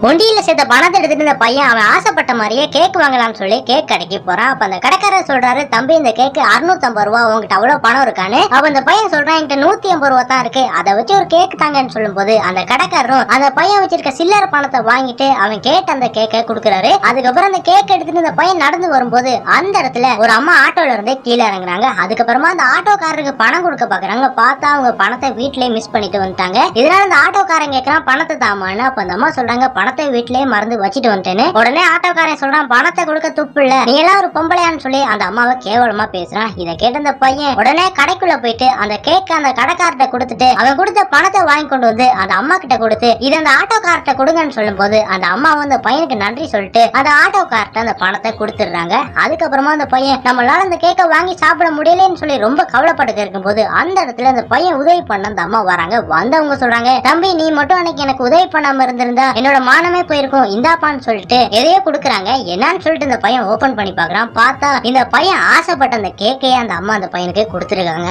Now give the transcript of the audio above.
ஒண்டியில சேர்த்த பணத்தை எடுத்துட்டு இந்த பையன் அவன் ஆசைப்பட்ட மாதிரியே கேக் வாங்கலாம்னு சொல்லி கேக் கடைக்கு போறான். அப்ப அந்த கடைக்காரர் சொல்றாரு தம்பி இந்த கேக்கு அறுநூத்தம்பது ரூபா உங்ககிட்ட அவ்வளவு பணம் இருக்கான்னு. அப்ப அந்த பையன் சொல்றான் என்கிட்ட நூத்தி ஐம்பது ரூபா தான் இருக்கு. அதை வச்சு ஒரு கேக் தாங்கன்னு சொல்லும்போது அந்த கடைக்காரரும் அந்த பையன் வச்சிருக்க சில்லறை பணத்தை வாங்கிட்டு அவன் கேட்ட அந்த கேக்கை கொடுக்குறாரு. அதுக்கப்புறம் அந்த கேக் எடுத்துட்டு இந்த பையன் நடந்து வரும்போது அந்த இடத்துல ஒரு அம்மா ஆட்டோல இருந்து கீழே இறங்குறாங்க அதுக்கப்புறமா அந்த ஆட்டோக்காரருக்கு பணம் கொடுக்க பாக்குறாங்க. பார்த்தா அவங்க பணத்தை வீட்லயே மிஸ் பண்ணிட்டு வந்துட்டாங்க. இதனால அந்த ஆட்டோக்காரன் கேக்குறான் பணத்தை தாமான்னு. அப்ப அந்த அம்மா சொல்றாங்க பணத்தை வீட்லயே மறந்து வச்சுட்டு வந்துட்டேன்னு உடனே ஆட்டோக்காரன் சொல்றான் பணத்தை கொடுக்க துப்பு இல்ல. நீ எல்லாம் ஒரு பொம்பளையான்னு சொல்லி அந்த அம்மாவை கேவலமா பேசுறான். இதை கேட்ட அந்த பையன் உடனே கடைக்குள்ள போயிட்டு அந்த கேக் அந்த கடைக்கார்ட்ட கொடுத்துட்டு அவன் கொடுத்த பணத்தை வாங்கி கொண்டு வந்து அந்த அம்மா கிட்ட கொடுத்து இதை அந்த ஆட்டோக்கார்ட்ட கொடுங்கன்னு சொல்லும்போது அந்த அம்மா வந்து அந்த பையனுக்கு நன்றி சொல்லிட்டு அந்த ஆட்டோக்கார்ட்ட அந்த பணத்தை கொடுத்துடுறாங்க. அதுக்கப்புறமா அந்த பையன் நம்மளால அந்த கேக்க வாங்கி சாப்பிட முடியலன்னு சொல்லி ரொம்ப கவலைப்பட்டு இருக்கும்போது அந்த இடத்துல அந்த பையன் உதவி பண்ண அந்த அம்மா வராங்க. வந்தவங்க சொல்றாங்க தம்பி நீ மட்டும் அன்னைக்கு எனக்கு உதவி பண்ணாம இருந்திருந்தா என்னோட மானமே போயிருக்கும் இந்தாப்பான்னு சொல்லிட்டு எதையோ கொடுக்குறாங்க. என்னன்னு சொல்லிட்டு இந்த பையன் ஓபன் பண்ணி பாக்குறான் பார்த்தா இந்த பையன் ஆசைப்பட்ட அந்த கேக்கையே அந்த அம்மா அந்த பையனுக்கு கொடுத்துருக்காங்க.